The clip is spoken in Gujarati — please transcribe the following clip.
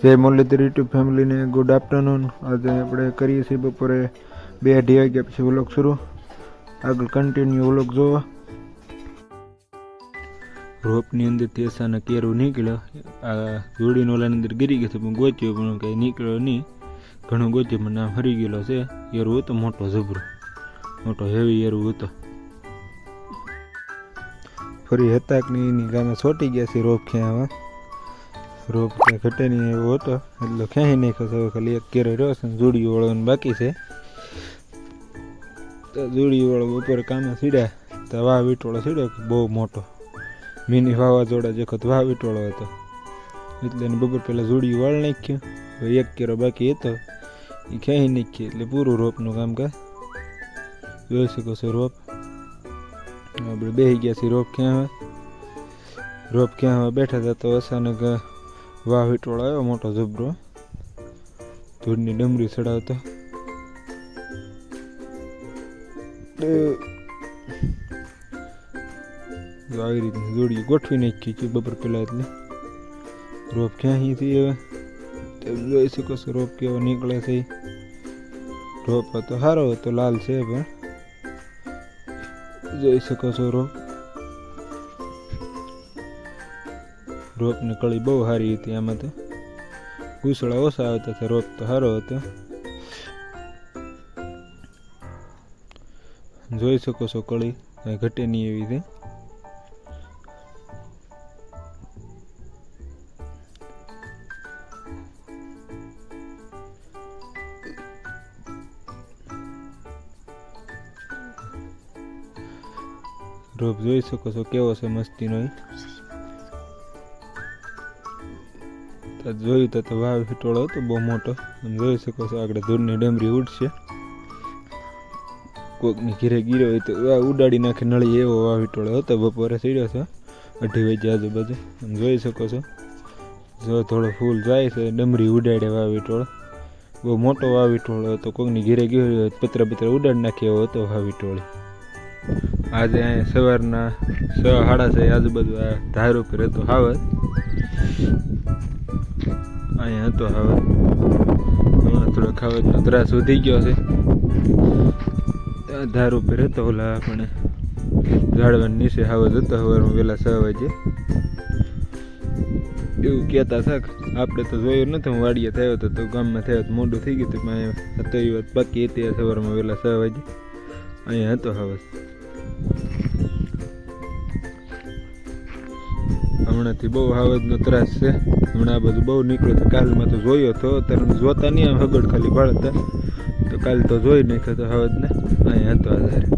જય મુરલીધર યુટ્યુબ ફેમિલીને ગુડ આફ્ટરનૂન. આજે આપણે કરીએ છીએ બપોરે બે અઢી વાગ્યા પછી વ્લોગ શરૂ. આગળ કન્ટિન્યુ વ્લોગ જોવો. રોપની અંદરથી અચાનક કેરું નીકળ્યો. આ જોડીનો ઓલાની અંદર ગીરી ગયો પણ ગોચ્યો પણ કંઈ નીકળ્યો નહીં. ઘણું ગોચ્યું, પણ નામ હરી ગયેલો છે. એરું હતો મોટો જબરો મોટો હેવી એરું હતો. ફરી હતા કે નહીં એની ગામે છોટી ગયા છે રોપ ખેવામાં રોપ કે ઘટે નહીં એવો હતો. એટલે ખેંચી નાખ્યો તો ખાલી એક કેરો રહ્યો છે જોડી વળવાનું બાકી છે. તો જોડી વાળો બપોરે કામે સીડ્યા તો વાહ વીટોળો સીડ્યો બહુ મોટો. મિની વાવાઝોડા જખત વાહ વીટોળો હતો. એટલે એને બપોર પહેલાં જોડી વાળ નાખ્યું. એક કેરો બાકી હતો. એ ખેંચી નાખી એટલે પૂરું રોપનું કામ કાજ જોઈ શકો છો રોપ. આપણે બેસી ગયા છીએ. રોપ ક્યાં રોપ ક્યાં બેઠા હતા તો અચાનક વાહ વીટોળો આવ્યો, મોટો જબરો ધૂળની ડમરી ચડાવતો. આવી રીતની જોડી ગોઠવી નાખી છે બપોર પહેલાં એટલે. રોપ ક્યાંથી હવે? તેમ જોઈ શકો છો, રોપ કેવો નીકળે છે. રોપ હતો સારો હતો, લાલ છે પણ. જોઈ શકો છો રોપ. રોપની કળી બહુ સારી હતી આમાં તો ઘૂસળા ઓછા આવતા હતા રોપ તો સારો હતો. જોઈ શકો છો કળી ઘટે નહીં એવી રીતે રોપ જોઈ શકો છો કેવો છે મસ્તીનો તો જોયું તો વાવ ફીટોળો હતો, બહુ મોટો. જોઈ શકો છો આગળ ધૂળની ડમરી ઉડશે. કોકની ઘીરે ગીરો હોય તો ઉડાડી નાખે, નળી એવો વાવ ફીટોળો હતો, બપોરે ચડ્યો છે. અઢી વાગ્યા આજુબાજુ. અને જોઈ શકો છો. જો થોડો ફૂલ જાય છે, ડમરી ઉડાડે વાવીટોળો બહુ મોટો વાવીટોળો હતો, કોકની ઘીરે ગીરો હોય પતરા પતરા ઉડાડી નાખે એવો હતો વાવ ફીટોળી આજે અહીંયા સવારના છ સાડા છ આજુબાજુ આ ધાર ઉપર હતો હાવત અહીંયા હતો હવે હમણાં થોડો ખાવતનો ત્રાસ વધી ગયો છે. ધાર ઉપર હતો ઓલા આપણે ઝાડવાની નીચે હાવત હતો સવારમાં વહેલા છ વાગે. એવું કહેતા થાક આપણે તો જોયું નથી, હું વાડીએ થયો હતો તો ગામમાં થયો તો મોડું થઈ ગયું હતું, પણ હતો એ વાત બાકી હતી, સવારમાં વહેલા છ વાગે. અહીંયા હતો હાવત હમણાંથી બહુ હાવજનો ત્રાસ છે. હમણાં આ બધું બહુ નીકળ્યું તો કાલમાં તો જોયો હતો, અત્યારે જોતા નહીં આમ હગડ ખાલી ભાળતા તો કાલ તો જોઈ નાખ્યો તો હાવજને. અહીંયા હતો આધારે